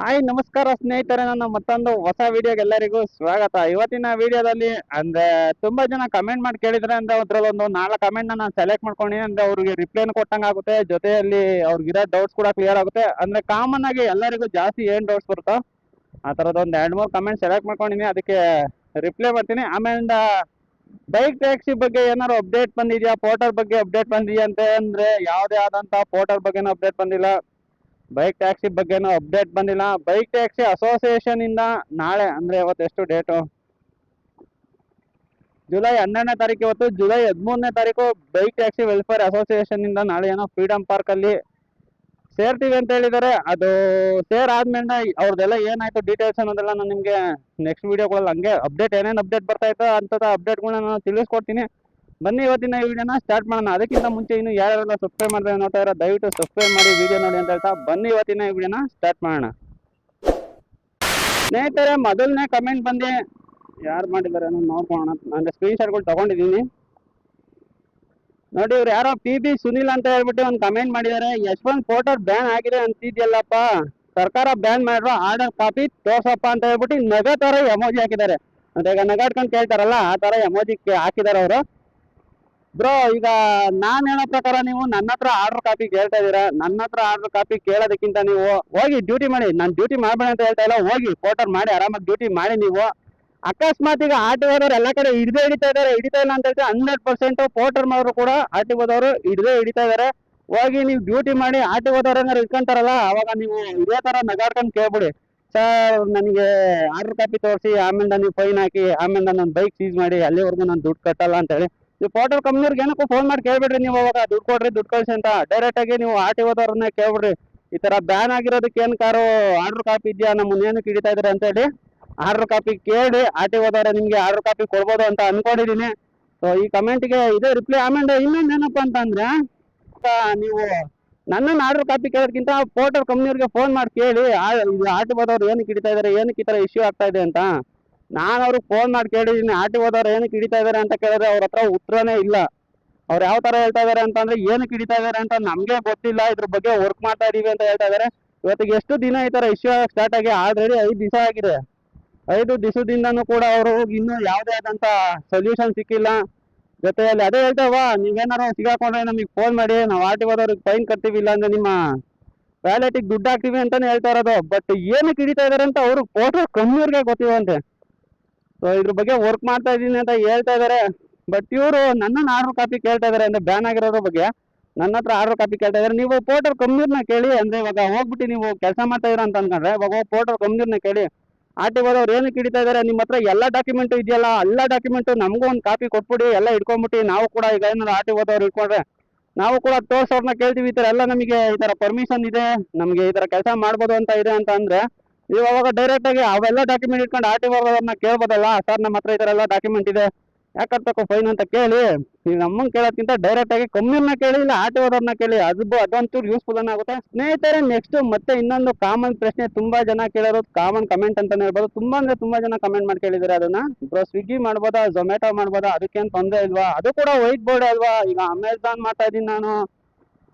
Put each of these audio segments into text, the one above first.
Hi ನಮಸ್ಕಾರ ಸ್ನೇಹಿತರೆ, ನನ್ನ ಮತ್ತೊಂದು ಹೊಸ ವಿಡಿಯೋಗೆ ಎಲ್ಲರಿಗೂ ಸ್ವಾಗತ. ಇವತ್ತಿನ ವಿಡಿಯೋದಲ್ಲಿ ಅಂದ್ರೆ ತುಂಬಾ ಜನ ಕಮೆಂಟ್ ಮಾಡಿ ಕೇಳಿದ್ರೆ ಅಂದ್ರೆ ಅದ್ರಲ್ಲಿ ಒಂದು ನಾಲ್ಕು ಕಮೆಂಟ್ ನಾನು ಸೆಲೆಕ್ಟ್ ಮಾಡ್ಕೊಂಡಿನಿ ಅಂದ್ರೆ ಅವ್ರಿಗೆ ರಿಪ್ಲೈನ್ ಕೊಟ್ಟಂಗೆ ಆಗುತ್ತೆ. ಜೊತೆಯಲ್ಲಿ ಅವ್ರಿಗಿರೋ ಡೌಟ್ಸ್ ಕೂಡ ಕ್ಲಿಯರ್ ಆಗುತ್ತೆ. ಅಂದ್ರೆ ಕಾಮನ್ ಆಗಿ ಎಲ್ಲರಿಗೂ ಜಾಸ್ತಿ ಏನ್ ಡೌಟ್ಸ್ ಬರುತ್ತೋ ಆ ತರದ ಒಂದು ಎರಡು ಮೂರು ಕಮೆಂಟ್ ಸೆಲೆಕ್ಟ್ ಮಾಡ್ಕೊಂಡಿನಿ. ಅದಕ್ಕೆ ರಿಪ್ಲೈ ಮಾಡ್ತೀನಿ. ಆಮೇಲಿಂದ ಬೈಕ್ ಟ್ಯಾಕ್ಸಿ ಬಗ್ಗೆ ಏನಾದ್ರು ಅಪ್ಡೇಟ್ ಬಂದಿದ್ಯಾ? ಪೋರ್ಟಲ್ ಬಗ್ಗೆ ಅಪ್ಡೇಟ್ ಬಂದಿದ್ಯಾ ಅಂತ ಅಂದ್ರೆ ಯಾವ್ದೇ ಆದಂತ ಪೋರ್ಟಲ್ ಬಗ್ಗೆನೂ ಅಪ್ಡೇಟ್ ಬಂದಿಲ್ಲ. ಬೈಕ್ ಟ್ಯಾಕ್ಸಿ ಬಗ್ಗೆನೂ ಅಪ್ಡೇಟ್ ಬಂದಿಲ್ಲ. ಬೈಕ್ ಟ್ಯಾಕ್ಸಿ ಅಸೋಸಿಯೇಷನ್ ಇಂದ ನಾಳೆ, ಅಂದ್ರೆ ಇವತ್ತು ಎಷ್ಟು ಡೇಟು ಜುಲೈ ಹನ್ನೆರಡನೇ ತಾರೀಕು ಇವತ್ತು. ಜುಲೈ ಹದಿಮೂರನೇ ತಾರೀಕು ಬೈಕ್ ಟ್ಯಾಕ್ಸಿ ವೆಲ್ಫೇರ್ ಅಸೋಸಿಯೇಷನ್ ಇಂದ ನಾಳೆ ಏನೋ ಫ್ರೀಡಮ್ ಪಾರ್ಕ್ ಅಲ್ಲಿ ಸೇರ್ತೀವಿ ಅಂತ ಹೇಳಿದ್ದಾರೆ. ಅದು ಸೇರ್ ಆದ್ಮೇಲೆ ಅವ್ರದ್ದೆಲ್ಲ ಏನಾಯ್ತು ಡೀಟೇಲ್ಸ್ ಅನ್ನೋದೆಲ್ಲ ನಾನು ನಿಮಗೆ ನೆಕ್ಸ್ಟ್ ವಿಡಿಯೋಗಳಲ್ಲಿ ಹಂಗೆ ಅಪ್ಡೇಟ್ ಏನೇನು ಅಪ್ಡೇಟ್ ಬರ್ತಾ ಇತ್ತು ಅಪ್ಡೇಟ್ಗಳನ್ನ ನಾನು ತಿಳಿಸ್ಕೊಡ್ತೀನಿ. ಬನ್ನಿ ಇವತ್ತಿನ ಈ ವಿಡಿಯೋನ ಸ್ಟಾರ್ಟ್ ಮಾಡೋಣ. ಅದಕ್ಕಿಂತ ಮುಂಚೆ ಇನ್ನು ಯಾರೆಲ್ಲ ಸಬ್ಸ್ಕ್ರೈಬ್ ಮಾಡಿದ್ರೆ ನೋಡ್ತಾ ಇರೋ ದಯವಿಟ್ಟು ಸಬ್ಸ್ಕ್ರೈಬ್ ಮಾಡಿ ವಿಡಿಯೋ ನೋಡಿ ಅಂತ ಹೇಳ್ತಾ ಬನ್ನಿ ಇವತ್ತಿನ ಈ ವಿಡಿಯೋನ ಸ್ಟಾರ್ಟ್ ಮಾಡೋಣ. ಸ್ನೇಹಿತರೆ, ಮೊದಲನೇ ಕಮೆಂಟ್ ಬಂದು ಯಾರು ಮಾಡಿದ್ದಾರೆ ನೋಡ್ಕೊಳ್ಳೋಣ. ನಾನು ಸ್ಕ್ರೀನ್ ಶಾಟ್ಗಳು ತಗೊಂಡಿದ್ದೀನಿ. ನೋಡಿ ಇವ್ರು ಯಾರೋ ಪಿ ಬಿ ಸುನಿಲ್ ಅಂತ ಹೇಳ್ಬಿಟ್ಟು ಒಂದು ಕಮೆಂಟ್ ಮಾಡಿದ್ದಾರೆ. ಯಶವಂತ್ ಫೋಟೋ ಬ್ಯಾನ್ ಆಗಿದೆ ಅಂತಿದ್ಯಲ್ಲಪ್ಪ. ಸರ್ಕಾರ ಬ್ಯಾನ್ ಮಾಡಿರೋ ಆರ್ಡರ್ ಕಾಪಿ ತೋರ್ಸಪ್ಪ ಅಂತ ಹೇಳ್ಬಿಟ್ಟು ನಗ ತರ ಎಮೋಜಿ ಹಾಕಿದ್ದಾರೆ. ಅಂದ್ರೆ ಈಗ ನಗಾಡ್ಕೊಂಡು ಕೇಳ್ತಾರಲ್ಲ, ಆ ತರ ಎಮೋಜಿ ಹಾಕಿದ್ದಾರೆ ಅವರು. ಬ್ರೋ ಈಗ ನಾನ್ ಹೇಳೋ ಪ್ರಕಾರ ನೀವು ನನ್ನ ಹತ್ರ ಆರ್ಡರ್ ಕಾಪಿ ಕೇಳ್ತಾ ಇದೀರಾ ನನ್ನ ಹತ್ರ ಆರ್ಡರ್ ಕಾಪಿ ಕೇಳೋದಕ್ಕಿಂತ ನೀವು ಹೋಗಿ ಡ್ಯೂಟಿ ಮಾಡಿ, ನಾನು ಡ್ಯೂಟಿ ಮಾಡಬೇಡ ಅಂತ ಹೇಳ್ತಾ ಇಲ್ಲ, ಹೋಗಿ ಪೋರ್ಟರ್ ಮಾಡಿ, ಆರಾಮಾಗಿ ಡ್ಯೂಟಿ ಮಾಡಿ ನೀವು. ಅಕಸ್ಮಾತ್ ಈಗ ಆರ್ ಟಿ ಓದವ್ರು ಎಲ್ಲ ಕಡೆ ಹಿಡಿದೇ ಹಿಡಿತಾ ಇದಾರೆ ಹಿಡಿತಾ ಇಲ್ಲ ಅಂತ ಹೇಳ್ತಾರೆ? ಹಂಡ್ರೆಡ್ ಪರ್ಸೆಂಟ್ ಪೋರ್ಟರ್ ಮಾಡೋರು ಕೂಡ ಆರ್ ಟಿ ಓದವರು ಹಿಡಿದೇ ಹಿಡಿತಾ ಇದಾರೆ ಹೋಗಿ ನೀವು ಡ್ಯೂಟಿ ಮಾಡಿ ಆರ್ ಟಿ ಏನಾರು ಇಟ್ಕೊಂತಾರಲ್ಲ, ಅವಾಗ ನೀವು ಇದೇ ತರ ನಗಾಡ್ಕೊಂಡು ಕೇಳ್ಬಿಡಿ. ಸರ್, ನನಗೆ ಆರ್ಡರ್ ಕಾಪಿ ತೋರಿಸಿ ಆಮೇಲೆ ನೀವು ಫೈನ್ ಹಾಕಿ ಆಮೇಲೆ ನನ್ನ ಬೈಕ್ ಸೀಸ್ ಮಾಡಿ, ಅಲ್ಲಿವರೆಗೂ ನಾನು ದುಡ್ಡು ಕಟ್ಟಲ್ಲ ಅಂತ ಹೇಳಿ. ನೀವು ಪೋರ್ಟಲ್ ಕಂಪ್ನಿಯವ್ರಿಗೆ ಏನಕ್ಕೂ ಫೋನ್ ಮಾಡಿ ಕೇಳ್ಬಿಡ್ರಿ ನೀವು ಅವಾಗ ದುಡ್ಡು ಕೊಡ್ರಿ, ದುಡ್ಡು ಕಳ್ಸಿ ಅಂತ. ಡೈರೆಕ್ಟ್ ಆಗಿ ನೀವು ಆರ್ ಟಿ ಕೇಳ್ಬಿಡ್ರಿ. ಈ ತರ ಬ್ಯಾನ್ ಆಗಿರೋದಕ್ಕೆ ಏನ್ ಕಾರು ಆರ್ಡರ್ ಕಾಪಿ ಇದೆಯಾ? ನಮ್ಮ ಏನಕ್ಕೆ ಹಿಡಿತಾ ಇದಾರೆ ಅಂತ ಹೇಳಿ ಆರ್ಡರ್ ಕಾಪಿ ಕೇಳಿ ಆರ್ ಟಿ ಓದವ್ರೆ ನಿಮ್ಗೆ ಆರ್ಡರ್ ಕಾಪಿ ಕೊಡ್ಬೋದು ಅಂತ ಅನ್ಕೊಂಡಿದೀನಿ ಸೊ ಈ ಕಮೆಂಟ್ಗೆ ಇದೇ ರಿಪ್ಲೈ ಆಮೇಲೆ ಇನ್ನೊಂದು ಏನಪ್ಪ ಅಂತಂದ್ರೆ ನೀವು ನನ್ನನ್ನು ಆರ್ಡರ್ ಕಾಪಿ ಕೇಳೋದಕ್ಕಿಂತ ಪೋರ್ಟಲ್ ಕಂಪ್ನಿಯವ್ರಿಗೆ ಫೋನ್ ಮಾಡಿ ಕೇಳಿ ಆರ್ ಟಿ ಓದವ್ರು ಏನಕ್ಕೆ ಹಿಡಿತಾ ಇದಾರೆ ಏನಕ್ಕೆ ಈ ತರ ಇಶ್ಯೂ ಆಗ್ತಾ ಇದೆ ಅಂತ. ನಾನು ಅವ್ರಿಗೆ ಫೋನ್ ಮಾಡಿ ಕೇಳಿದೀನಿ ಆರ್ ಟಿ ಓದವ್ರು ಏನಕ್ಕೆ ಹಿಡಿತಾ ಇದ್ದಾರೆ ಅಂತ ಕೇಳಿದ್ರೆ ಅವ್ರ ಹತ್ರ ಉತ್ತರನೇ ಇಲ್ಲ. ಅವ್ರು ಯಾವ ತರ ಹೇಳ್ತಾ ಇದ್ದಾರೆ ಅಂತಂದ್ರೆ, ಏನಕ್ಕೆ ಹಿಡಿತಾ ಇದ್ದಾರೆ ಅಂತ ನಮಗೆ ಗೊತ್ತಿಲ್ಲ, ಇದ್ರ ಬಗ್ಗೆ ವರ್ಕ್ ಮಾಡ್ತಾ ಇದೀವಿ ಅಂತ ಹೇಳ್ತಾ ಇದ್ದಾರೆ ಇವತ್ತಿಗೆ ಎಷ್ಟು ದಿನ ಈ ತರ ಇಶ್ಯೂ ಸ್ಟಾರ್ಟ್ ಆಗಿ? ಆಲ್ರೆಡಿ ಐದು ದಿವಸ ಆಗಿದೆ. ಐದು ದಿವಸದಿಂದನೂ ಕೂಡ ಅವರು ಇನ್ನೂ ಯಾವುದೇ ಆದಂತ ಸೊಲ್ಯೂಷನ್ ಸಿಕ್ಕಿಲ್ಲ. ಜೊತೆಯಲ್ಲಿ ಅದೇ ಹೇಳ್ತೇವ ನೀವೇನಾರು ಸಿಗಾಕೊಂಡ್ರೆ ನಮಗೆ ಫೋನ್ ಮಾಡಿ, ನಾವು ಆರ್ ಟಿ ಓದವ್ರಿಗೆ ಫೈನ್ ಕಟ್ತೀವಿ ಇಲ್ಲ ಅಂದ್ರೆ ನಿಮ್ಮ ವ್ಯಾಲೆಟಿಗೆ ದುಡ್ಡು ಹಾಕ್ತೀವಿ ಅಂತಾನೆ ಹೇಳ್ತಾ ಇರೋದು. ಬಟ್ ಏನಕ್ಕೆ ಹಿಡಿತಾ ಇದಾರೆ ಅಂತ ಅವರು ಫೋಟೋ ಕಮ್ಮಿಯವ್ರಿಗೆ ಗೊತ್ತಿವಂತೆ ಸೊ ಇದ್ರ ಬಗ್ಗೆ ವರ್ಕ್ ಮಾಡ್ತಾ ಇದ್ದೀನಿ ಅಂತ ಹೇಳ್ತಾ ಇದಾರೆ. ಬಟ್ ಇವರು ನನ್ನನ್ನು ಆರ್ಡರ್ ಕಾಪಿ ಕೇಳ್ತಾ ಇದಾರೆ ಅಂದ್ರೆ ಬ್ಯಾನ್ ಆಗಿರೋದ್ರ ಬಗ್ಗೆ. ನನ್ನ ಹತ್ರ ಆರ್ಡರ್ ಕಾಪಿ ಕೇಳ್ತಾ ಇದಾರೆ. ನೀವು ಪೋರ್ಟರ್ ಕಂಪ್ನಿಯವ್ರನ್ನ ಕೇಳಿ ಅಂದ್ರೆ ಇವಾಗ ಹೋಗ್ಬಿಟ್ಟು ನೀವು ಕೆಲಸ ಮಾಡ್ತಾ ಇದ್ರ ಅಂತ ಅನ್ಕೊಂಡ್ರೆ ಇವಾಗ ಪೋರ್ಟರ್ ಕಂಪ್ನಿಯವ್ರನ್ನ ಕೇಳಿ. ಆರ್ ಟಿ ಓದವ್ರು ಏನಕ್ಕೆ ಹಿಡಿತಾ ಇದಾರೆ? ನಿಮ್ಮ ಹತ್ರ ಎಲ್ಲ ಡಾಕ್ಯುಮೆಂಟ್ ಇದೆಯಲ್ಲ, ಎಲ್ಲ ಡಾಕ್ಯುಮೆಂಟ್ ನಮಗೂ ಒಂದು ಕಾಪಿ ಕೊಟ್ಬಿಡಿ, ಎಲ್ಲ ಇಟ್ಕೊಂಡ್ಬಿಟ್ಟು ನಾವು ಕೂಡ ಈಗ ಏನಾದ್ರು ಆರ್ ಟಿ ಓದವ್ರು ಇಟ್ಕೊಂಡ್ರೆ, ನಾವು ಕೂಡ ತೋರ್ಸೋರ್ನ ಕೇಳ್ತೀವಿ ಈ ಥರ ಎಲ್ಲ ನಮಗೆ ಈ ಥರ ಪರ್ಮಿಷನ್ ಇದೆ, ನಮಗೆ ಈ ಥರ ಕೆಲಸ ಮಾಡ್ಬೋದು ಅಂತ ಇದೆ ಅಂತ ಅಂದ್ರೆ ನೀವು ಅವಾಗ ಡೈರೆಕ್ಟ್ ಆಗಿ ಅವೆಲ್ಲ ಡಾಕ್ಯುಮೆಂಟ್ ಇಟ್ಕೊಂಡು ಆರ್ ಟಿ ಅವ್ರನ್ನ ಕೇಳ್ಬೋದಲ್ಲ? ಸರ್ ನಮ್ಮ ಹತ್ರ ಈ ಥರ ಎಲ್ಲ ಡಾಕ್ಯುಮೆಂಟ್ ಇದೆ. ಯಾಕೆ ಕಟ್ಬೇಕು ಫೈನ್ ಅಂತ ಕೇಳಿ, ನೀವು ನಮ್ಮನ್ನ ಕೇಳೋದ್ಕಿಂತ ಡೈರೆಕ್ಟ್ ಆಗಿ ಕಮ್ಮಿನ ಕೇಳಿ, ಇಲ್ಲ ಆರ್ ಟಿ ಓದವ್ರನ್ನ ಕೇಳಿ, ಅದು ಅದೊಂಚೂರು ಯೂಸ್ಫುಲ್ ಆಗುತ್ತೆ ಸ್ನೇಹಿತರೆ ನೆಕ್ಸ್ಟ್ ಮತ್ತೆ ಇನ್ನೊಂದು ಕಾಮನ್ ಪ್ರಶ್ನೆ ತುಂಬಾ ಜನ ಕೇಳೋರು ಕಾಮನ್ ಕಮೆಂಟ್ ಅಂತಾನೆ ಹೇಳ್ಬೋದು. ತುಂಬಾ ಅಂದ್ರೆ ತುಂಬಾ ಜನ ಕಮೆಂಟ್ ಮಾಡಿ ಕೇಳಿದ್ದಾರೆ ಅದನ್ನ. ಬ್ರೋ ಸ್ವಿಗ್ಗಿ ಮಾಡ್ಬೋದಾ? ಝೊಮ್ಯಾಟೊ ಮಾಡ್ಬೋದಾ? ಅದಕ್ಕೇನು ತೊಂದರೆ ಇಲ್ವಾ? ಅದು ಕೂಡ ವೈಟ್ ಬೋರ್ಡ್ ಅಲ್ವಾ? ಈಗ ಅಮೆಝಾನ್ ಮಾಡ್ತಾ ಇದ್ದೀನಿ ನಾನು.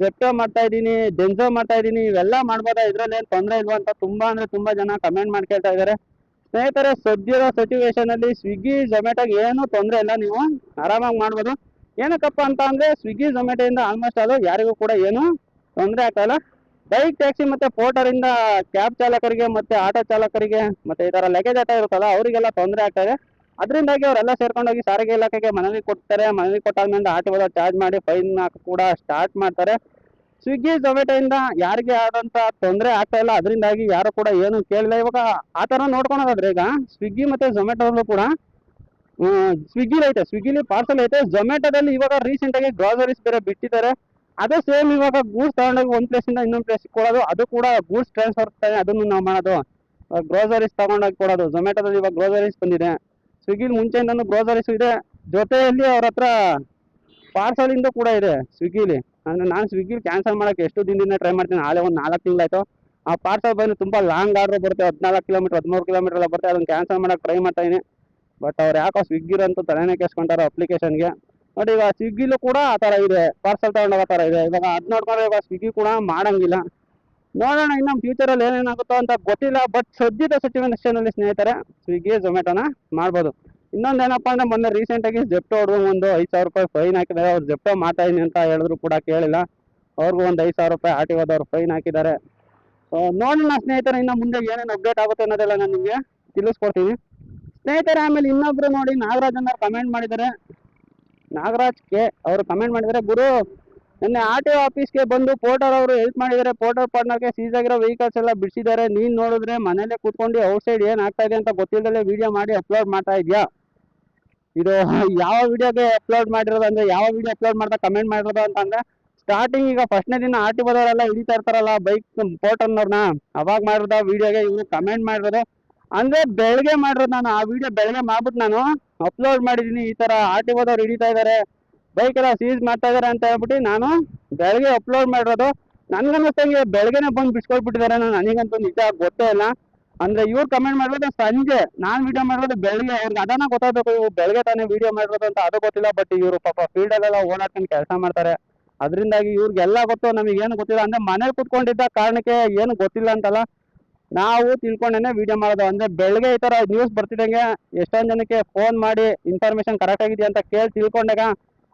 ಜೆಪ್ಟೋ ಮಾಡ್ತಾ ಇದ್ದೀನಿ ಡೆನ್ಸೋ ಮಾಡ್ತಾ ಇದ್ದೀನಿ, ಇವೆಲ್ಲ ಮಾಡ್ಬೋದಾ? ಇದ್ರಲ್ಲಿ ಏನು ತೊಂದರೆ ಇಲ್ವಾ ಅಂತ ತುಂಬಾ ಅಂದ್ರೆ ತುಂಬಾ ಜನ ಕಮೆಂಟ್ ಮಾಡಿ ಕೇಳ್ತಾ ಇದ್ದಾರೆ. ಸ್ನೇಹಿತರೆ, ಸದ್ಯದ ಸಿಚುವೇಶನ್ ಅಲ್ಲಿ ಸ್ವಿಗ್ಗಿ ಝೊಮ್ಯಾಟೋಗೆ ಏನು ತೊಂದರೆ ಇಲ್ಲ. ನೀವು ಆರಾಮಾಗಿ ಮಾಡ್ಬೋದು. ಏನಕ್ಕಪ್ಪ ಅಂತ ಅಂದ್ರೆ ಸ್ವಿಗ್ಗಿ ಝೊಮ್ಯಾಟೋ ಇಂದ ಆಲ್ಮೋಸ್ಟ್ ಅದು ಯಾರಿಗೂ ಕೂಡ ಏನು ತೊಂದರೆ ಆಗ್ತಾ ಬೈಕ್ ಟ್ಯಾಕ್ಸಿ ಮತ್ತೆ ಪೋರ್ಟರ್ ಇಂದ ಕ್ಯಾಬ್ ಚಾಲಕರಿಗೆ ಮತ್ತೆ ಆಟೋ ಚಾಲಕರಿಗೆ ಮತ್ತೆ ಈ ತರ ಲಗೇಜ್ ಆಟ ಇರುತ್ತಲ್ಲ, ಅವರಿಗೆಲ್ಲ ತೊಂದರೆ ಆಗ್ತಾ ಅದರಿಂದಾಗಿ ಅವರೆಲ್ಲ ಸೇರ್ಕೊಂಡೋಗಿ ಸಾರಿಗೆ ಇಲಾಖೆಗೆ ಮನವಿ ಕೊಡ್ತಾರೆ. ಮನವಿ ಕೊಟ್ಟಾದ್ಮೇಲೆ ಆಟೋ ಚಾರ್ಜ್ ಮಾಡಿ ಫೈನ್ ಕೂಡ ಸ್ಟಾರ್ಟ್ ಮಾಡ್ತಾರೆ. ಸ್ವಿಗ್ಗಿ ಝೊಮ್ಯಾಟೊ ಇಂದ ಯಾರಿಗೆ ಆದಂತ ತೊಂದರೆ ಆಗ್ತಾ ಇಲ್ಲ. ಅದರಿಂದಾಗಿ ಯಾರು ಕೂಡ ಏನು ಕೇಳಿಲ್ಲ. ಇವಾಗ ಆ ತರ ನೋಡ್ಕೊಳೋದಾದ್ರೆ ಈಗ ಸ್ವಿಗ್ಗಿ ಮತ್ತೆ ಝೊಮ್ಯಾಟೊದಲ್ಲೂ ಕೂಡ ಸ್ವಿಗ್ಗಿಲಿ ಐತೆ. ಸ್ವಿಗ್ಗಿಲಿ ಪಾರ್ಸಲ್ ಐತೆ. ಝೊಮ್ಯಾಟೊದಲ್ಲಿ ಇವಾಗ ರೀಸೆಂಟ್ ಆಗಿ ಗ್ರಾಸರೀಸ್ ಬೇರೆ ಬಿಟ್ಟಿದ್ದಾರೆ. ಅದೇ ಸೇಮ್ ಇವಾಗ ಗೂಡ್ಸ್ ತಗೊಂಡೋಗಿ ಒಂದ್ ಪ್ಲೇಸ್ ಇಂದ ಇನ್ನೊಂದ್ ಪ್ಲೇಸ್ ಕೊಡೋದು. ಅದು ಕೂಡ ಗೂಡ್ಸ್ ಟ್ರಾನ್ಸ್ಫರ್ ಅದನ್ನು ನಾವು ಮಾಡೋದು. ಗ್ರೋಸರೀಸ್ ತಗೊಂಡೋಗಿ ಕೊಡೋದು. ಝೊಮ್ಯಾಟೊದಲ್ಲಿ ಇವಾಗ ಗ್ರೋಸರೀಸ್ ಬಂದಿದೆ. ಸ್ವಿಗ್ಗಿಲಿ ಮುಂಚೆಯಿಂದನೂ ಗ್ರೋಸರೀಸ್ ಇದೆ. ಜೊತೆಯಲ್ಲಿ ಅವ್ರ ಹತ್ರ ಪಾರ್ಸಲ್ ಇಂದ ಕೂಡ ಇದೆ ಸ್ವಿಗ್ಗಿಲಿ ಅಂದ್ರೆ ನಾನು ಸ್ವಿಗ್ಗಿಲಿ ಕ್ಯಾನ್ಸಲ್ ಮಾಡೋಕ್ಕೆ ಎಷ್ಟು ದಿನದಿಂದ ಟ್ರೈ ಮಾಡ್ತೀನಿ. ಆಲೇ ಒಂದು ನಾಲ್ಕು ತಿಂಗಳಾಯ್ತು. ಆ ಪಾರ್ಸಲ್ ಬಂದು ತುಂಬಾ ಲಾಂಗ್ ಆರ್ಡರ್ ಬರುತ್ತೆ. ಹದಿನಾಲ್ಕು ಕಿಲೋಮೀಟರ್ ಹದಿಮೂರು ಕಿಲೋಮೀಟರ್ ಎಲ್ಲ ಬರುತ್ತೆ. ಅದನ್ನ ಕ್ಯಾನ್ಸಲ್ ಮಾಡಕ್ಕೆ ಟ್ರೈ ಮಾಡ್ತಾ ಇದೀನಿ ಬಟ್ ಅವ್ರು ಯಾಕೋ ಸ್ವಿಗ್ಗಿರಂತೂ ತಲೆನೇ ಕೆಸ್ಕೊಂತಾರೆ ಅಪ್ಲಿಕೇಶನ್ಗೆ ಬಟ್ ಈಗ ಸ್ವಿಗ್ಗಿಲೂ ಕೂಡ ಆ ಥರ ಇದೆ. ಪಾರ್ಸಲ್ ತಗೊಂಡೋಗೋ ಥರ ಇದೆ. ಇವಾಗ ಅದ್ ನೋಡ್ಕೊಂಡ್ರೆ ಇವಾಗ ಸ್ವಿಗ್ಗಿ ಕೂಡ ಮಾಡಂಗಿಲ್ಲ. ನೋಡೋಣ ಇನ್ನು ಫ್ಯೂಚರಲ್ಲಿ ಏನೇನಾಗುತ್ತೋ ಅಂತ ಗೊತ್ತಿಲ್ಲ. ಬಟ್ ಸದ್ಯದ ಸಿಚುವೇಶನ್ ಅಲ್ಲಿ ಸ್ನೇಹಿತರೆ ಸ್ವಿಗ್ಗಿ ಝೊಮ್ಯಾಟೋನ ಮಾಡ್ಬೋದು. ಇನ್ನೊಂದು ಏನಪ್ಪ ಅಂದ್ರೆ ಮೊನ್ನೆ ರೀಸೆಂಟ್ ಆಗಿ ಜೆಪ್ಟೋ ಅವ್ರಿಗೆ ಒಂದು ಐದು ಸಾವಿರ ರೂಪಾಯಿ ಫೈನ್ ಹಾಕಿದ್ದಾರೆ. ಅವ್ರು ಜೆಪ್ಟೋ ಇದೀನಿ ಅಂತ ಹೇಳಿದ್ರು ಕೂಡ ಕೇಳಿಲ್ಲ. ಅವ್ರಿಗೂ ಒಂದು ಐದು ಸಾವಿರ ರೂಪಾಯಿ ಆರ್ ಟಿ ಓದವ್ರು ಫೈನ್ ಹಾಕಿದ್ದಾರೆ ನೋಡೋಣ ಸ್ನೇಹಿತರೆ, ಇನ್ನು ಮುಂದೆ ಏನೇನು ಅಪ್ಡೇಟ್ ಆಗುತ್ತೆ ಅನ್ನೋದೆಲ್ಲ ನಾನು ನಿಮಗೆ ತಿಳಿಸ್ಕೊಡ್ತೀನಿ. ಸ್ನೇಹಿತರೆ, ಆಮೇಲೆ ಇನ್ನೊಬ್ರು ನೋಡಿ ನಾಗರಾಜ್ ಅನ್ನೋರು ಕಮೆಂಟ್ ಮಾಡಿದ್ದಾರೆ. ನಾಗರಾಜ್ ಕೆ, ಅವರು ಕಮೆಂಟ್ ಮಾಡಿದ್ದಾರೆ, ಗುರು, ನಿನ್ನೆ ಆರ್ ಟಿ ಆಫೀಸ್ಗೆ ಬಂದು ಪೋರ್ಟರ್ ಅವರು ಹೆಲ್ಪ್ ಮಾಡಿದ್ದಾರೆ. ಪೋರ್ಟರ್ ಪಾರ್ಟ್ನರ್ಗೆ ಸೀಸ್ ಆಗಿರೋ ವೆಹಿಕಲ್ಸ್ ಎಲ್ಲ ಬಿಡಿಸಿದ್ದಾರೆ. ನೀನು ನೋಡಿದ್ರೆ ಮನೇಲೆ ಕೂತ್ಕೊಂಡು ಔಟ್ಸೈಡ್ ಏನು ಆಗ್ತಾ ಇದೆ ಅಂತ ಗೊತ್ತಿಲ್ಲದಲ್ಲೇ ವಿಡಿಯೋ ಮಾಡಿ ಅಪ್ಲೋಡ್ ಮಾಡ್ತಾ ಇದೆಯಾ? ಇದು ಯಾವ ವಿಡಿಯೋಗೆ ಅಪ್ಲೋಡ್ ಮಾಡಿರೋದು ಅಂದ್ರೆ, ಯಾವ ವಿಡಿಯೋ ಅಪ್ಲೋಡ್ ಮಾಡ್ತಾ ಕಮೆಂಟ್ ಮಾಡಿರೋದು ಅಂತಂದ್ರೆ ಸ್ಟಾರ್ಟಿಂಗ್ ಈಗ ಫಸ್ಟ್ನೇ ದಿನ ಆರ್ ಟಿ ಬದವರೆಲ್ಲ ಹಿಡಿತಾ ಇರ್ತಾರಲ್ಲ ಬೈಕ್ ಫೋಟೋನವ್ರನ್ನ ಅವಾಗ ಮಾಡಿರೋದ ವಿಡಿಯೋಗೆ, ಇವರು ಕಮೆಂಟ್ ಮಾಡಿರೋದು. ಅಂದ್ರೆ ಬೆಳಗ್ಗೆ ಮಾಡಿರೋದು ನಾನು, ಆ ವಿಡಿಯೋ ಬೆಳಗ್ಗೆ ಮಾಡ್ಬಿಟ್ಟು ನಾನು ಅಪ್ಲೋಡ್ ಮಾಡಿದ್ದೀನಿ ಈ ತರ ಆರ್ ಟಿ ಬದವ್ರು ಹಿಡಿತಾ ಇದ್ದಾರೆ ಬೈಕ್ ಎಲ್ಲ ಸೀಸ್ ಮಾಡ್ತಾ ಇದಾರೆ ಅಂತ ಹೇಳ್ಬಿಟ್ಟು ನಾನು ಬೆಳಗ್ಗೆ ಅಪ್ಲೋಡ್ ಮಾಡಿರೋದು. ನನ್ಗನ್ನಿಸ್ತಂಗೆ ಬೆಳಗ್ಗೆನೆ ಬಂದು ಬಿಡ್ಸ್ಕೊಳ್ಬಿಟ್ಟಿದ್ದಾರೆ ನನಗಂತೂ ನಿಜ ಗೊತ್ತೇ ಇಲ್ಲ. ಅಂದ್ರೆ ಇವ್ರು ಕಮೆಂಟ್ ಮಾಡಿರೋದು ಸಂಜೆ. ನಾನ್ ವಿಡಿಯೋ ಮಾಡಿರೋದು ಬೆಳಗ್ಗೆ. ಅವ್ರಿಗೆ ಅದನ್ನ ಗೊತ್ತಾಗಬೇಕು, ಇವ್ರು ಬೆಳಗ್ಗೆ ತಾನೇ ವಿಡಿಯೋ ಮಾಡಿರೋದು ಅಂತ ಅದು ಗೊತ್ತಿಲ್ಲ ಬಟ್ ಇವರು ಪಾಪ ಫೀಲ್ಡ್ ಅಲ್ಲೆಲ್ಲ ಓಡಾಡ್ಕೊಂಡು ಕೆಲಸ ಮಾಡ್ತಾರೆ. ಅದರಿಂದಾಗಿ ಇವ್ರಿಗೆಲ್ಲ ಗೊತ್ತು, ನಮಗೇನು ಗೊತ್ತಿಲ್ಲ. ಅಂದ್ರೆ ಮನೇಲಿ ಕುತ್ಕೊಂಡಿದ್ದ ಕಾರಣಕ್ಕೆ ಏನು ಗೊತ್ತಿಲ್ಲ ಅಂತಲ್ಲ. ನಾವು ತಿಳ್ಕೊಂಡೇನೆ ವಿಡಿಯೋ ಮಾಡೋದು. ಅಂದ್ರೆ ಬೆಳಗ್ಗೆ ಈ ತರ ನ್ಯೂಸ್ ಬರ್ತಿದ್ದಂಗೆ ಎಷ್ಟೊಂದು ಜನಕ್ಕೆ ಫೋನ್ ಮಾಡಿ ಇನ್ಫಾರ್ಮೇಶನ್ ಕರೆಕ್ಟ್ ಆಗಿದೆಯಾ ಅಂತ ಕೇಳಿ ತಿಳ್ಕೊಂಡಾಗ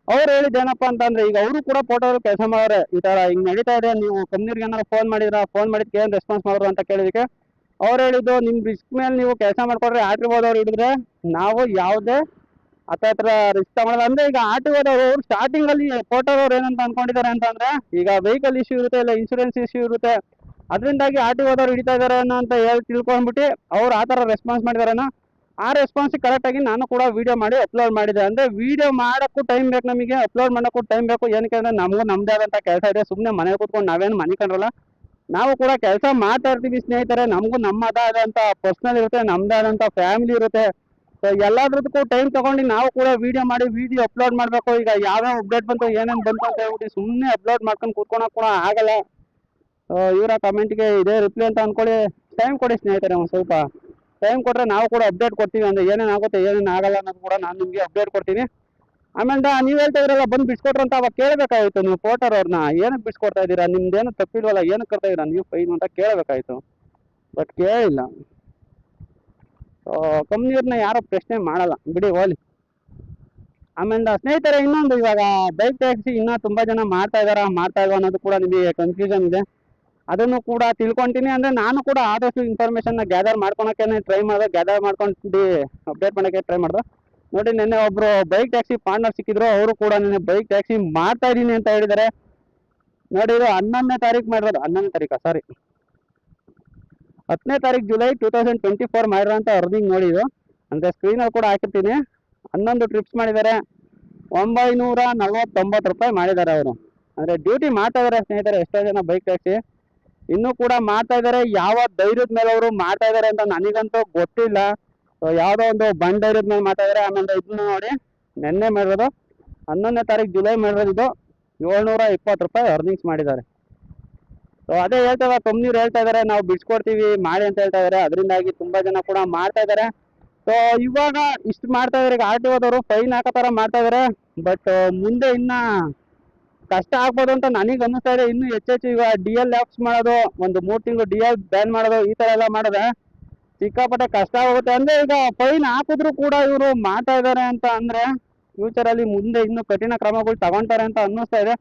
ಅವ್ರು ಹೇಳಿದ್ದೇನಪ್ಪ ಅಂತಂದ್ರೆ, ಈಗ ಅವರು ಕೂಡ ಫೋಟೋ ಕೆಲಸ ಮಾಡೋರೆ. ಈ ತರ ಹಿಂಗ್ ನಡೀತಾ ಇದೆ. ನೀವು ಕಂಪ್ನಿಗೆ ಏನಾದ್ರು ಫೋನ್ ಮಾಡಿದ್ರ ಫೋನ್ ಮಾಡಿದ್ಕೆ ಏನ್ ರೆಸ್ಪಾನ್ಸ್ ಮಾಡಿದ್ರು ಅಂತ ಕೇಳಿದಕ್ಕೆ ಅವ್ರು ಹೇಳಿದ್ದು, ನಿಮ್ ರಿಸ್ಕ್ ಮೇಲೆ ನೀವು ಕೆಲಸ ಮಾಡ್ಕೊಡ್ರಿ ಆರ್ಟಿ ಹೋದವ್ರು ಹಿಡಿದ್ರೆ ನಾವು ಯಾವುದೇ ಹತ್ರ ರಿಸ್ಕ್ ತಗೊಳಲ್ಲ. ಅಂದ್ರೆ ಈಗ ಆರ್ಟಿ ಹೋದವರು ಸ್ಟಾರ್ಟಿಂಗ್ ಅಲ್ಲಿ ಫೋಟೋದವ್ರು ಏನಂತ ಅನ್ಕೊಂಡಿದ್ದಾರೆ ಅಂತಂದ್ರೆ, ಈಗ ವೆಹಿಕಲ್ ಇಶ್ಯೂ ಇರುತ್ತೆ, ಇಲ್ಲ ಇನ್ಶೂರೆನ್ಸ್ ಇಶ್ಯೂ ಇರುತ್ತೆ, ಅದರಿಂದಾಗಿ ಆರ್ ಹೋದವ್ರು ಹಿಡಿತಾ ಇದಾರೆ ಅಂತ ಹೇಳಿ ತಿಳ್ಕೊಂಡ್ಬಿಟ್ಟು ಅವ್ರು ಆ ಥರ ರೆಸ್ಪಾನ್ಸ್ ಮಾಡಿದಾರೇನೋ ಆ ರೆಸ್ಪಾನ್ಸ್ ಕರೆಕ್ಟ್ ಆಗಿ ನಾನು ಕೂಡ ವಿಡಿಯೋ ಮಾಡಿ ಅಪ್ಲೋಡ್ ಮಾಡಿದೆ. ಅಂದ್ರೆ ವಿಡಿಯೋ ಮಾಡೋಕ್ಕೂ ಟೈಮ್ ಬೇಕು ನಮಗೆ ಅಪ್ಲೋಡ್ ಮಾಡೋಕ್ಕೂ ಟೈಮ್ ಬೇಕು. ಏನಕ್ಕೆ ಅಂದ್ರೆ ನಮಗೂ ನಮ್ದೇ ಆದಂತ ಕೆಲಸ ಇದೆ. ಸುಮ್ಮನೆ ಮನೆ ಕೂತ್ಕೊಂಡು ನಾವೇನು ಮನೆ ಕಂಡ್ರಲ್ಲ ನಾವು ಕೂಡ ಕೆಲಸ ಮಾತಾಡ್ತೀವಿ ಸ್ನೇಹಿತರೆ. ನಮಗೂ ನಮ್ಮದಾದಂತ ಪರ್ಸ್ನಲ್ ಇರುತ್ತೆ ನಮ್ಮದೇ ಆದಂತ ಫ್ಯಾಮಿಲಿ ಇರುತ್ತೆ. ಸೊ ಎಲ್ಲದ್ರದಕ್ಕೂ ಟೈಮ್ ತಗೊಂಡು ನಾವು ಕೂಡ ವಿಡಿಯೋ ಮಾಡಿ ವಿಡಿಯೋ ಅಪ್ಲೋಡ್ ಮಾಡಬೇಕು. ಈಗ ಯಾವ್ಯಾವ ಅಪ್ಡೇಟ್ ಬಂತು, ಏನೇನು ಬಂತು ಅಂತ ಹೇಳ್ಬಿಟ್ಟು ಸುಮ್ಮನೆ ಅಪ್ಲೋಡ್ ಮಾಡ್ಕೊಂಡು ಕೂತ್ಕೊಳಕ್ ಕೂಡ ಆಗಲ್ಲ. ಇವರ ಕಮೆಂಟ್ಗೆ ಇದೇ ರಿಪ್ಲೈ ಅಂತ ಅನ್ಕೊಳ್ಳಿ. ಟೈಮ್ ಕೊಡಿ ಸ್ನೇಹಿತರೆ ಒಂದು ಸ್ವಲ್ಪ. ಟೈಮ್ ಕೊಟ್ಟರೆ ನಾವು ಕೂಡ ಅಪ್ಡೇಟ್ ಕೊಡ್ತೀವಿ ಅಂದರೆ ಏನೇನು ಆಗುತ್ತೆ, ಏನೇನು ಆಗಲ್ಲ ಅನ್ನೋದು ಕೂಡ ನಾನು ನಿಮಗೆ ಅಪ್ಡೇಟ್ ಕೊಡ್ತೀನಿ. ಆಮೇಲೆ ನೀವು ಹೇಳ್ತಾ ಇದ್ರಲ್ಲ ಬಂದು ಬಿಡ್ಸ್ಕೊಟ್ರ ಅಂತ ಅವಾಗ ಕೇಳಬೇಕಾಗಿತ್ತು ನೀವು ಪೋಟರ್ ಅವ್ರನ್ನ ಏನಕ್ಕೆ ಬಿಡ್ಸ್ಕೊಡ್ತಾ ಇದ್ದೀರಾ? ನಿಮ್ದೇನು ತಪ್ಪಿಲ್ವಲ್ಲ ಏನಕ್ಕೆ ಕರ್ತಾ ಇದ್ದೀರಾ? ನೀವು ಫೈನ್ ಅಂತ ಕೇಳಬೇಕಾಯ್ತು. ಬಟ್ ಕೇಳಿಲ್ಲ. ಕಂಪ್ನಿಯವ್ರನ್ನ ಯಾರೋ ಪ್ರಶ್ನೆ ಮಾಡಲ್ಲ. ಬಿಡಿ ಹೋಲಿ ಆಮೇಲೆ ಸ್ನೇಹಿತರೆ, ಇನ್ನೊಂದು ಇವಾಗ ಬೈಕ್ ಟ್ಯಾಕ್ಸಿ ಇನ್ನೂ ತುಂಬಾ ಜನ ಮಾಡ್ತಾ ಇದಾರ, ಮಾಡ್ತಾ ಇಲ್ವಾ ಅನ್ನೋದು ಕೂಡ ನಿಮಗೆ ಕನ್ಫ್ಯೂಷನ್ ಇದೆ. ಅದನ್ನು ಕೂಡ ತಿಳ್ಕೊಂತೀನಿ. ಅಂದ್ರೆ ನಾನು ಕೂಡ ಆದಷ್ಟು ಇನ್ಫಾರ್ಮೇಷನ್ನ ಗ್ಯಾದರ್ ಮಾಡ್ಕೊಳಕ್ಕೆ ಟ್ರೈ ಮಾಡಿದೆ ಗ್ಯಾದರ್ ಮಾಡ್ಕೊಂಡು ಅಪ್ಡೇಟ್ ಮಾಡೋಕ್ಕೆ ಟ್ರೈ ಮಾಡಿದೆ. ನೋಡಿ ನಿನ್ನೆ ಒಬ್ರು ಬೈಕ್ ಟ್ಯಾಕ್ಸಿ ಪಾರ್ಟ್ನರ್ ಸಿಕ್ಕಿದ್ರು, ಅವರು ಕೂಡ ನಿನ್ನೆ ಬೈಕ್ ಟ್ಯಾಕ್ಸಿ ಮಾಡ್ತಾ ಇದೀನಿ ಅಂತ ಹೇಳಿದ್ದಾರೆ. ನೋಡಿ ಇದು ಹನ್ನೊಂದನೇ ತಾರೀಕು ಮಾಡಿರೋದು. ಹನ್ನೊಂದನೇ ತಾರೀಕು ಸಾರಿ ಹತ್ತನೇ ತಾರೀಕು July two thousand twenty four ಮಾಡಿರೋಂಥ ಅರ್ನಿಂಗ್ ನೋಡಿ ಇದು. ಅಂದರೆ ಸ್ಕ್ರೀನಲ್ಲಿ ಕೂಡ ಹಾಕಿರ್ತೀನಿ. ಹನ್ನೊಂದು ಟ್ರಿಪ್ಸ್ ಮಾಡಿದ್ದಾರೆ. ಒಂಬೈನೂರ ನಲ್ವತ್ತೊಂಬತ್ತು ರೂಪಾಯಿ ಮಾಡಿದ್ದಾರೆ ಅವರು. ಅಂದರೆ ಡ್ಯೂಟಿ ಮಾಡ್ತಾ ಇದ್ದಾರೆ ಸ್ನೇಹಿತರೆ, ಎಷ್ಟೋ ಜನ ಬೈಕ್ ಟ್ಯಾಕ್ಸಿ ಇನ್ನೂ ಕೂಡ ಮಾಡ್ತಾ ಇದ್ದಾರೆ. ಯಾವ ಧೈರ್ಯದ ಮೇಲೆ ಅವರು ಮಾಡ್ತಾ ಇದ್ದಾರೆ ಅಂತ ನನಗಂತೂ ಗೊತ್ತಿಲ್ಲ. ಯಾವುದೋ ಒಂದು ಬಂಡ್ ಇರೋದ್ ಮೇಲೆ ಮಾತಾಡಿದ್ರೆ ಇದ್ದಾರೆ ಆಮೇಲೆ ಇದನ್ನ ನೋಡಿ. ನಿನ್ನೆ ಮಾಡಿರೋದು. ಹನ್ನೊಂದನೇ ತಾರೀಕು ಜುಲೈ ಮಾಡಿರೋದು ಇದು. ಏಳ್ನೂರ ಇಪ್ಪತ್ತು ರೂಪಾಯಿ ಅರ್ನಿಂಗ್ಸ್ ಮಾಡಿದ್ದಾರೆ. ಸೊ ಅದೇ ಹೇಳ್ತಾರೆ ಕಂಪ್ನಿಯವ್ರು ಹೇಳ್ತಾ ಇದಾರೆ ನಾವು ಬಿಡ್ಸ್ಕೊಡ್ತೀವಿ, ಮಾಡಿ ಅಂತ ಹೇಳ್ತಾ ಇದಾರೆ ಅದರಿಂದಾಗಿ ತುಂಬಾ ಜನ ಕೂಡ ಮಾಡ್ತಾ ಇದ್ದಾರೆ. ಸೊ ಇವಾಗ ಇಷ್ಟು ಮಾಡ್ತಾ ಇದಾರೆ ಈಗ ಆರ್ ಟಿ ಓದವರು ಫೈನ್ ಹಾಕೋ ಥರ ಮಾಡ್ತಾ ಇದ್ದಾರೆ. ಬಟ್ ಮುಂದೆ ಇನ್ನ ಕಷ್ಟ ಆಗ್ಬೋದು ಅಂತ ನನಗೆ ಅನ್ನಿಸ್ತಾ ಇದೆ. ಇನ್ನು ಹೆಚ್ಚೆಚ್ಚು ಈಗ ಡಿ ಎಲ್ ಆಫ್ಸ್ ಮಾಡೋದು, ಒಂದು ಮೂರು ತಿಂಗಳು ಡಿ ಎಲ್ ಬ್ಯಾನ್ ಮಾಡೋದು, ಈ ಥರ ಎಲ್ಲ ಮಾಡಿದ್ರೆ ಸಿಕ್ಕಾಪಟ್ಟೆ ಕಷ್ಟ ಆಗುತ್ತೆ. ಅಂದ್ರೆ ಈಗ ಫೈನ್ ಹಾಕಿದ್ರು ಕೂಡ ಇವರು ಮಾಡ್ತಾ ಇದಾರೆ ಅಂತ ಅಂದ್ರೆ ಫ್ಯೂಚರ್ ಅಲ್ಲಿ ಮುಂದೆ ಇನ್ನು ಕಠಿಣ ಕ್ರಮಗಳು ತಗೊಂತಾರೆ ಅಂತ ಅನ್ನಿಸ್ತಾ ಇದೆ.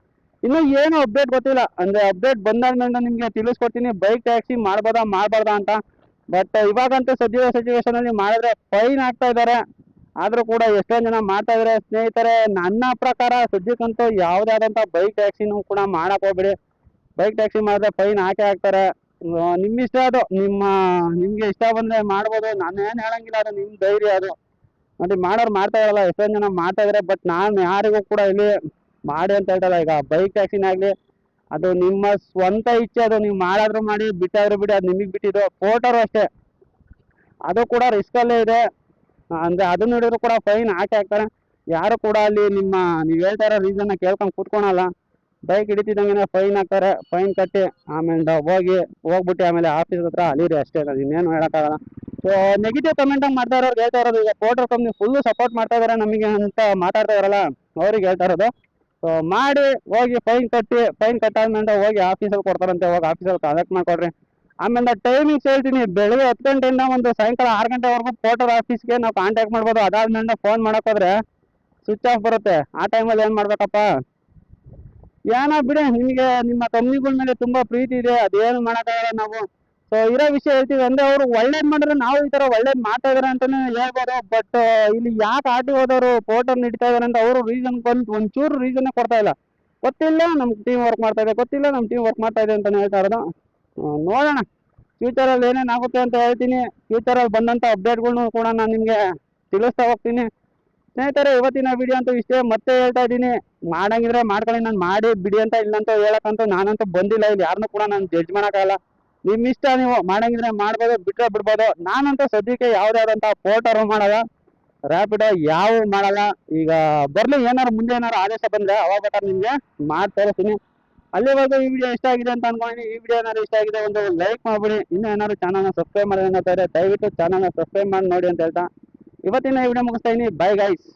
ಇನ್ನು ಏನು ಅಪ್ಡೇಟ್ ಗೊತ್ತಿಲ್ಲ. ಅಂದ್ರೆ ಅಪ್ಡೇಟ್ ಬಂದಾದ್ಮೇಲೆ ನಿಮ್ಗೆ ತಿಳಿಸ್ಕೊಡ್ತೀನಿ. ಬೈಕ್ ಟ್ಯಾಕ್ಸಿ ಮಾಡ್ಬೋದಾ, ಮಾಡಬಾರ್ದಾ ಅಂತ. ಬಟ್ ಇವಾಗಂತೂ ಸದ್ಯದ ಸಿಚುವೇಶನ್ ಅಲ್ಲಿ ಮಾಡಿದ್ರೆ ಫೈನ್ ಹಾಕ್ತಾ ಇದ್ದಾರೆ. ಆದ್ರೂ ಕೂಡ ಎಷ್ಟೊಂದ್ ಜನ ಮಾಡ್ತಾ ಇದಾರೆ ಸ್ನೇಹಿತರೆ, ನನ್ನ ಪ್ರಕಾರ ಸದ್ಯಕ್ಕಂತೂ ಯಾವುದೇ ಆದಂತ ಬೈಕ್ ಟ್ಯಾಕ್ಸಿನೂ ಕೂಡ ಮಾಡಕ್ ಹೋಗ್ಬೇಡಿ. ಬೈಕ್ ಟ್ಯಾಕ್ಸಿ ಮಾಡಿದ್ರೆ ಫೈನ್ ಹಾಕೇ ಹಾಕ್ತಾರೆ. ನಿಮ್ ಇಷ್ಟ ಅದು, ನಿಮ್ಮ, ನಿಮ್ಗೆ ಇಷ್ಟ ಬಂದ್ರೆ ಮಾಡ್ಬೋದು. ನಾನು ಏನ್ ಹೇಳಂಗಿಲ್ಲ ಅದು, ನಿಮ್ ಧೈರ್ಯ ಅದು. ನೋಡಿ, ಮಾಡೋರು ಮಾಡ್ತಾ ಇರಲ್ಲ, ಎಷ್ಟೊಂದ್ ಜನ ಮಾಡ್ತಾ ಇದಾರೆ ಬಟ್ ನಾನು ಯಾರಿಗೂ ಕೂಡ ಇಲ್ಲಿ ಮಾಡಿ ಅಂತ ಹೇಳ್ತಲ್ಲ ಈಗ ಬೈಕ್ ಆಗ್ಲಿ ಅದು ನಿಮ್ಮ ಸ್ವಂತ ಇಚ್ಛೆ ಅದು. ನೀವು ಮಾಡಾದ್ರೂ ಮಾಡಿ, ಬಿಟ್ಟಾದ್ರೂ ಬಿಡಿ, ಅದು ನಿಮಗೆ ಬಿಟ್ಟಿದ್ದು. ಫೋಟೋರು ಅಷ್ಟೇ. ಅದು ಕೂಡ ರಿಸ್ಕ್ ಅಲ್ಲೇ ಇದೆ. ಅಂದ್ರೆ ಅದನ್ನ ನೋಡಿದ್ರು ಕೂಡ ಫೈನ್ ಹಾಕಿ ಹಾಕ್ತಾರೆ ಯಾರು ಕೂಡ ಅಲ್ಲಿ ನಿಮ್ಮ, ನೀವು ಹೇಳ್ತಾ ಇರೋ ರೀಸನ್ನ ಕೇಳ್ಕೊಂಡು ಕೂತ್ಕೊಳಲ್ಲ. ಬೈಕ್ ಹಿಡಿತಿದ್ದಂಗೆ ಫೈನ್ ಹಾಕ್ತಾರೆ ಫೈನ್ ಕಟ್ಟಿ, ಆಮೇಲೆ ಹೋಗಿ, ಹೋಗ್ಬಿಟ್ಟು ಆಮೇಲೆ ಆಫೀಸ್ ಹತ್ರ ಅಲ್ಲಿರಿ ಅಷ್ಟೇ ನಾನು ಇನ್ನೇನು ಹೇಳೋಕ್ಕಾಗಲ್ಲ. ಸೊ ನೆಗೆಟಿವ್ ಕಮೆಂಟ್ ಮಾಡ್ತಾ ಇರೋರು ಹೇಳ್ತಾ ಇರೋದು, ಈಗ ಪೋಟ್ರ್ ಕಂಪ್ನಿ ಫುಲ್ ಸಪೋರ್ಟ್ ಮಾಡ್ತಾ ಇದಾರೆ ನಮಗೆ ಅಂತ ಮಾತಾಡ್ತಾ ಇರಲ್ಲ ಅವ್ರಿಗೆ ಹೇಳ್ತಾ ಇರೋದು. ಸೊ ಮಾಡಿ, ಹೋಗಿ ಫೈನ್ ಕಟ್ಟಿ ಫೈನ್ ಕಟ್ಟಾದ್ಮೇಲೆ ಹೋಗಿ ಆಫೀಸಲ್ಲಿ ಕೊಡ್ತಾರಂತೆ, ಹೋಗಿ ಆಫೀಸಲ್ಲಿ ಕಲೆಕ್ಟ್ ಮಾಡ್ಕೊಡ್ರಿ. ಆಮೇಲೆ ಟೈಮಿಂಗ್ಸ್ ಹೇಳ್ತೀನಿ, ಬೆಳಗ್ಗೆ ಹತ್ತು ಗಂಟೆಯಿಂದ ಒಂದು ಸಾಯಂಕಾಲ ಆರು ಗಂಟೆವರೆಗೂ ಪೋರ್ಟರ್ ಆಫೀಸ್ಗೆ ನಾವು ಕಾಂಟ್ಯಾಕ್ಟ್ ಮಾಡ್ಬೋದು, ಅದಾದ್ಮೇಲೆ ಫೋನ್ ಮಾಡೋಕ್ಕೋದ್ರೆ ಸ್ವಿಚ್ ಆಫ್ ಬರುತ್ತೆ. ಆ ಟೈಮಲ್ಲಿ ಏನು ಮಾಡ್ಬೇಕಪ್ಪ? ಏನೋ ಬಿಡಿ, ನಿಮಗೆ, ನಿಮ್ಮ ಕಂಪ್ನಿಗಳ ಮೇಲೆ ತುಂಬಾ ಪ್ರೀತಿ ಇದೆ, ಅದೇನು ಮಾಡೋಕ್ಕಾಗಲ್ಲ ನಾವು. ಸೊ ಇರೋ ವಿಷಯ ಹೇಳ್ತೀವಿ ಅಂದ್ರೆ ಅವರು ಒಳ್ಳೇದ್ ಮಾಡಿದ್ರೆ ನಾವು ಈ ತರ ಒಳ್ಳೇದ್ ಮಾಡ್ತಾ ಇದಾರೆ ಅಂತಾನೆ ಹೇಳ್ಬೋದು. ಬಟ್ ಇಲ್ಲಿ ಯಾಕೆ ಆಟಿ ಹೋದವರು ಫೋಟೋ ನಡೀತಾ ಇದಾರೆ ಅಂತ ಅವರು ರೀಸನ್ ಬಂದು ಒಂಚೂರು ರೀಸನ್ ಕೊಡ್ತಾ ಇಲ್ಲ. ಗೊತ್ತಿಲ್ಲ ನಮ್ ಟೀಮ್ ವರ್ಕ್ ಮಾಡ್ತಾ ಇದೆ, ಗೊತ್ತಿಲ್ಲ ನಮ್ ಟೀಮ್ ವರ್ಕ್ ಮಾಡ್ತಾ ಇದೆ ಅಂತಾನೆ ಹೇಳ್ತಾ ಇರೋದು. ನೋಡೋಣ. ಫ್ಯೂಚರಲ್ಲಿ ಏನೇನ್ ಆಗುತ್ತೆ ಅಂತ ಹೇಳ್ತೀನಿ. ಫ್ಯೂಚರಲ್ಲಿ ಬಂದಂತ ಅಪ್ಡೇಟ್ಗಳನ್ನೂ ಕೂಡ ನಾನು ನಿಮ್ಗೆ ತಿಳಿಸ್ತಾ ಹೋಗ್ತೀನಿ. ಸ್ನೇಹಿತರೆ, ಇವತ್ತಿನ ವಿಡಿಯೋ ಅಂತೂ ಇಷ್ಟೇ, ಮತ್ತೆ ಹೇಳ್ತಾ ಇದ್ದೀನಿ. ಮಾಡಂಗಿದ್ರೆ ಮಾಡ್ಕೊಳ್ಳಿ, ನಾನು ಮಾಡಿ ಬಿಡಿ ಅಂತ ಇಲ್ಲಂತ ಹೇಳಕ್ಕಂತೂ ನಾನಂತೂ ಬಂದಿಲ್ಲ, ಇಲ್ಲಿ ಯಾರನ್ನೂ ಕೂಡ ನಾನು ಜಡ್ಜ್ ಮಾಡೋಕ್ಕಾಗಲ್ಲ. ನಿಮ್ಮ ಇಷ್ಟ ನೀವು ಮಾಡಂಗಿದ್ರೆ ಮಾಡ್ಬೋದು ಬಿಟ್ಟರೆ ಬಿಡ್ಬೋದು. ನಾನಂತೂ ಸದ್ಯಕ್ಕೆ ಯಾವ್ದಾದಂತ ಪೋರ್ಟರು ಮಾಡಲ್ಲ. ರ್ಯಾಪಿಡೋ ಯಾವ ಮಾಡಲ್ಲ. ಈಗ ಬರ್ಲಿ ಏನಾರು ಮುಂದೆ ಏನಾರು ಆದೇಶ ಬಂದ್ರೆ ಅವಾಗ ಬೇಕಾದ್ರೆ ನಿಮ್ಗೆ ಮಾಡಿ ತೋರಿಸ್ತೀನಿ. ಅಲ್ಲಿವರೆಗೂ ಈ ವಿಡಿಯೋ ಇಷ್ಟ ಆಗಿದೆ ಅಂತ ಅನ್ಕೊಂಡಿನಿ. ಈ ವಿಡಿಯೋ ಏನಾದ್ರು ಇಷ್ಟ ಆಗಿದೆ ಒಂದು ಲೈಕ್ ಮಾಡ್ಬಿಡಿ. ಇನ್ನೂ ಏನಾದ್ರು ಚಾನಲ್ನ ಸಬ್ಸ್ಕ್ರೈಬ್ ಮಾಡಿದ್ರೆ ದಯವಿಟ್ಟು ಚಾನಲ್ನ ಸಬ್ಸ್ಕ್ರೈಬ್ ಮಾಡಿ ನೋಡಿ ಅಂತ ಹೇಳ್ತಾ. ಇವತ್ತಿನ ಈ ವಿಡಿಯೋ ಮುಗಿಸ್ತಾ ಇದೀನಿ ಬೈ ಗೈಸ್